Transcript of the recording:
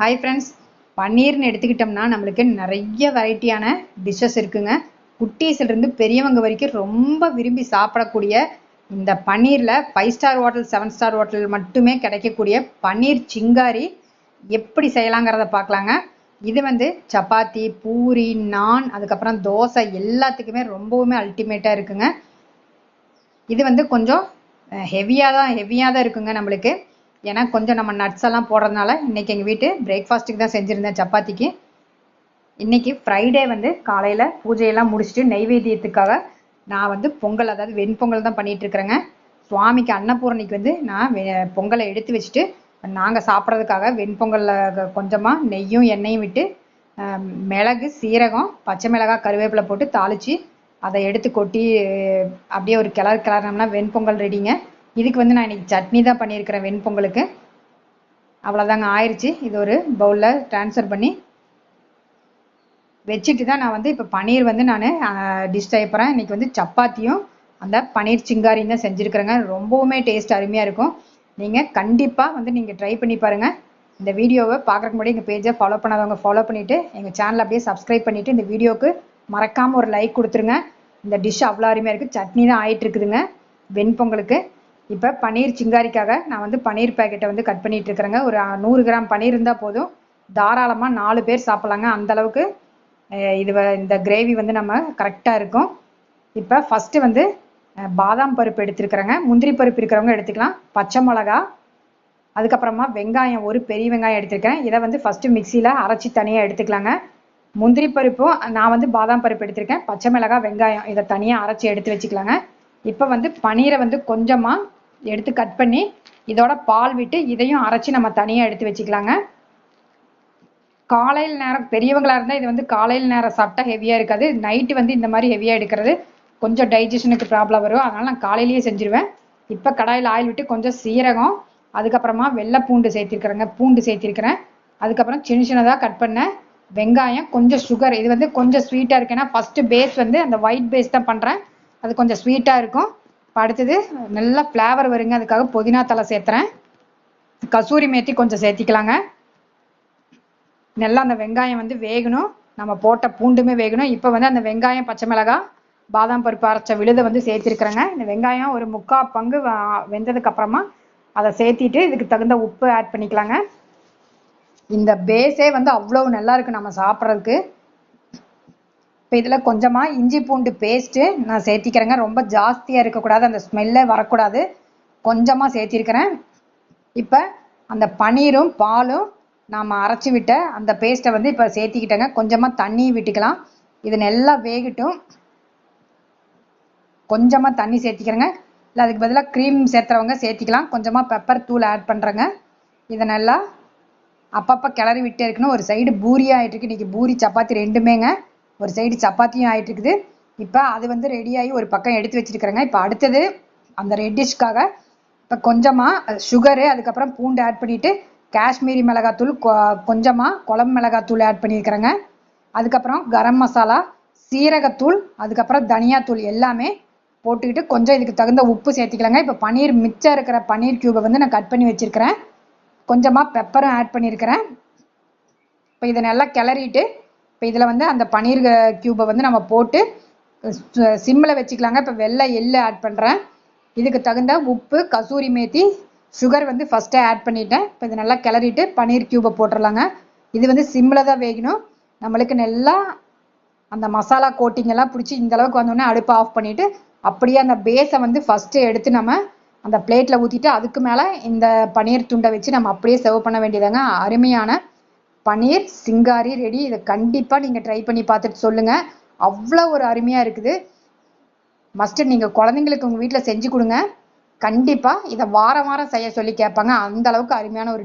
Hi friends பன்னீர்னு எடுத்துக்கிட்டோம்னா நம்மளுக்கு நிறைய வெரைட்டியான டிஷ்ஷஸ் இருக்குங்க. குட்டீஸ்லேருந்து பெரியவங்க வரைக்கும் ரொம்ப விரும்பி சாப்பிடக்கூடிய இந்த பன்னீரில் five star hotel seven star hotel மட்டுமே கிடைக்கக்கூடிய பன்னீர் சிங்காரி எப்படி செய்யலாங்கிறத பார்க்கலாங்க. இது வந்து சப்பாத்தி பூரி நான் அதுக்கப்புறம் தோசை எல்லாத்துக்குமே ரொம்பவுமே அல்டிமேட்டாக இருக்குங்க. இது வந்து கொஞ்சம் ஹெவியாக தான் ஹெவியாக தான் இருக்குங்க நம்மளுக்கு. ஏன்னா கொஞ்சம் நம்ம நட்ஸ் எல்லாம் போடுறதுனால இன்னைக்கு எங்கள் வீட்டு பிரேக்ஃபாஸ்ட்டுக்கு தான் செஞ்சுருந்தேன் சப்பாத்திக்கு. இன்னைக்கு ஃப்ரைடே வந்து காலையில் பூஜையெல்லாம் முடிச்சுட்டு நைவேத்தியத்துக்காக நான் வந்து பொங்கல் அதாவது வெண்பொங்கல் தான் பண்ணிகிட்டு இருக்கிறேங்க. சுவாமிக்கு அன்னபூரணிக்கு வந்து நான் வெ- பொங்கலை எடுத்து வச்சுட்டு நாங்கள் சாப்பிட்றதுக்காக வெண்பொங்கலில் கொஞ்சமாக நெய்யும் எண்ணெயும் விட்டு மிளகு சீரகம் பச்சை மிளகாய் கருவேப்பிலை போட்டு தாளித்து அதை எடுத்து கொட்டி அப்படியே ஒரு கிளறு கிளறினோம்னா வெண்பொங்கல் ரெடிங்க இதுக்கு வந்து நான் இன்னைக்கு சட்னி தான் பண்ணியிருக்கிறேன் வெண்பொங்கலுக்கு அவ்வளோதாங்க ஆயிடுச்சு இது ஒரு பவுலில் ட்ரான்ஸ்ஃபர் பண்ணி வச்சுட்டு தான் நான் வந்து இப்போ பன்னீர் வந்து நான் டிஷ் செய்ய இன்றைக்கி வந்து சப்பாத்தியும் அந்த பன்னீர் சிங்காரியும் தான் செஞ்சுருக்குறேங்க. ரொம்பவுமே டேஸ்ட் அருமையாக இருக்கும். நீங்கள் கண்டிப்பாக வந்து நீங்கள் ட்ரை பண்ணி பாருங்கள் இந்த வீடியோவை பார்க்குறக்கு முன்னாடி எங்கள் பேஜை ஃபாலோ பண்ணாதவங்க ஃபாலோ பண்ணிவிட்டு எங்கள் சேனலை அப்படியே சப்ஸ்கிரைப் பண்ணிவிட்டு இந்த வீடியோவுக்கு மறக்காமல் ஒரு லைக் கொடுத்துருங்க. இந்த டிஷ் அவ்வளோ அருமையாக இருக்குது சட்னி தான் ஆகிட்டு இருக்குதுங்க. வெண்பொங்கலுக்கு இப்போ பன்னீர் சிங்காரிக்காக நான் வந்து பன்னீர் பேக்கெட்டை வந்து கட் பண்ணிட்டு இருக்கிறேங்க ஒரு நூறு கிராம் பன்னீர் இருந்தால் போதும். தாராளமாக நாலு பேர் சாப்பிட்லாங்க. அந்த அளவுக்கு இது வ- இந்த கிரேவி வந்து நம்ம கரெக்டாக இருக்கும். இப்போ ஃபஸ்ட்டு வந்து பாதாம் பருப்பு எடுத்துருக்குறேங்க. முந்திரி பருப்பு இருக்கிறவங்க எடுத்துக்கலாம். பச்சை மிளகா அதுக்கப்புறமா வெங்காயம் ஒரு பெரிய வெங்காயம் எடுத்துருக்கேன் இதை வந்து ஃபஸ்ட்டு மிக்சியில் அரைச்சி தனியாக எடுத்துக்கலாங்க. முந்திரி பருப்பும் நான் வந்து பாதாம் பருப்பு எடுத்திருக்கேன். பச்சை மிளகாய் வெங்காயம் இதை தனியாக அரைச்சி எடுத்து வச்சுக்கலாங்க. இப்போ வந்து பனீரை வந்து கொஞ்சமாக எடுத்து கட் பண்ணி இதோட பால் விட்டு இதையும் அரைச்சி நம்ம தனியாக எடுத்து வச்சுக்கலாங்க. காலையில் நேரம் பெரியவங்களாக இருந்தால் இது வந்து காலையில் நேரம் சாப்பிட்டா ஹெவியாக இருக்காது. நைட்டு வந்து இந்த மாதிரி ஹெவியாக எடுக்கிறது. கொஞ்சம் டைஜஷனுக்கு ப்ராப்ளம் வரும். அதனால் நான் காலையிலேயே செஞ்சிருவேன். இப்போ கடாயில் ஆயில் விட்டு கொஞ்சம் சீரகம் அதுக்கப்புறமா வெள்ளை பூண்டு சேர்த்திருக்கிறேங்க. பூண்டு சேர்த்திருக்கிறேன். அதுக்கப்புறம் சின்ன சின்னதாக கட் பண்ண வெங்காயம் கொஞ்சம் சுகர் இது வந்து கொஞ்சம் ஸ்வீட்டாக இருக்கு ஏன்னா ஃபஸ்ட்டு பேஸ் வந்து அந்த ஒயிட் பேஸ் தான் பண்ணுறேன் அது கொஞ்சம் ஸ்வீட்டாக இருக்கும். அடுத்தது நல்லா ஃப்ளேவர் வருங்க. அதுக்காக புதினா தலை சேர்த்துறேன். கசூரி மேத்தி கொஞ்சம் சேர்த்திக்கலாங்க. நல்லா அந்த வெங்காயம் வந்து வேகணும். நம்ம போட்ட பூண்டுமே வேகணும். இப்போ வந்து அந்த வெங்காயம் பச்சை மிளகாய் பாதாம் பருப்பு அரைச்ச விழுதை வந்து சேர்த்திருக்கிறேங்க. இந்த வெங்காயம் ஒரு முக்கால் பங்கு வெந்ததுக்கப்புறமா வெந்ததுக்கு அப்புறமா அதை சேர்த்திட்டு இதுக்கு தகுந்த உப்பு ஆட் பண்ணிக்கலாங்க. இந்த பேஸே வந்து அவ்வளவு நல்லா இருக்கு நம்ம சாப்பிட்றதுக்கு. இப்போ இதில் கொஞ்சமாக இஞ்சி பூண்டு பேஸ்ட்டு நான் சேர்த்திக்கிறேங்க. ரொம்ப ஜாஸ்தியாக இருக்கக்கூடாது. அந்த ஸ்மெல்லே வரக்கூடாது. கொஞ்சமாக சேர்த்திருக்கிறேன். இப்போ அந்த பனீரும் பாலும் நாம் அரைச்சி விட்ட அந்த பேஸ்ட்டை வந்து இப்போ சேர்த்திக்கிட்டேங்க. கொஞ்சமாக தண்ணி விட்டுக்கலாம். இது நல்லா வேகட்டும். கொஞ்சமாக தண்ணி சேர்த்திக்கிறேங்க. இல்லை அதுக்கு பதிலாக க்ரீம் சேர்த்துறவங்க சேர்த்திக்கலாம். கொஞ்சமாக பெப்பர் தூள் ஆட் பண்ணுறேங்க இதை நல்லா அப்பப்போ கிளறி விட்டே இருக்கணும். ஒரு சைடு பூரி ஆயிட்டு இருக்கு பூரி சப்பாத்தி ரெண்டுமேங்க. ஒரு சைடு சப்பாத்தியும் ஆயிட்டு இருக்குது இப்போ அது வந்து ரெடியாகி ஒரு பக்கம் எடுத்து வச்சிருக்கிறேங்க. இப்போ அடுத்தது அந்த ரெட்டிஷ்க்காக இப்போ கொஞ்சமாக சுகரு அதுக்கப்புறம் பூண்டு ஆட் பண்ணிட்டு காஷ்மீரி மிளகாத்தூள் கொஞ்சமாக குழம்பு மிளகாத்தூள் ஆட் பண்ணியிருக்கிறேங்க. அதுக்கப்புறம் கரம் மசாலா சீரகத்தூள் அதுக்கப்புறம் தனியாத்தூள் எல்லாமே போட்டுக்கிட்டு கொஞ்சம் இதுக்கு தகுந்த உப்பு சேர்த்திக்கலாங்க. இப்போ பன்னீர் மிச்சம் இருக்கிற பன்னீர் கியூபை வந்து நான் கட் பண்ணி வச்சிருக்கிறேன். கொஞ்சமாக பெப்பரும் ஆட் பண்ணியிருக்கிறேன். இப்போ இதை நல்லா கிளறிட்டு இப்போ இதில் வந்து அந்த பன்னீர் கியூபை வந்து நம்ம போட்டு சிம்மில் வச்சுக்கலாங்க. இப்போ வெள்ளை எள்ளு ஆட் பண்ணுறேன் இதுக்கு தகுந்த உப்பு கசூரி மேத்தி சுகர் வந்து ஃபஸ்ட்டே ஆட் பண்ணிட்டேன். இப்போ இதை நல்லா கிளறிட்டு பன்னீர் கியூபை போட்டுடலாங்க இது வந்து சிம்மில் தான் வேகணும். நம்மளுக்கு நல்லா அந்த மசாலா கோட்டிங்கெல்லாம் பிடிச்சி இந்த அளவுக்கு வந்தோடனே அடுப்பை ஆஃப் பண்ணிவிட்டு அப்படியே அந்த பேஸை வந்து ஃபஸ்ட்டு எடுத்து நம்ம அந்த பிளேட்டில் ஊற்றிட்டு அதுக்கு மேலே இந்த பன்னீர் துண்டை வச்சு நம்ம அப்படியே சர்வ் பண்ண வேண்டியதாங்க அருமையான பன்னீர் சிங்காரி ரெடி இதை கண்டிப்பாக நீங்கள் ட்ரை பண்ணி பார்த்துட்டு சொல்லுங்கள் அவ்வளோ ஒரு அருமையாக இருக்குது. மஸ்டர்ட் நீங்கள் குழந்தைங்களுக்கு உங்கள் வீட்டில் செஞ்சு கொடுங்க. கண்டிப்பாக இதை வாரம் வாரம் செய்ய சொல்லி கேட்பாங்க. அந்த அளவுக்கு அருமையான ஒரு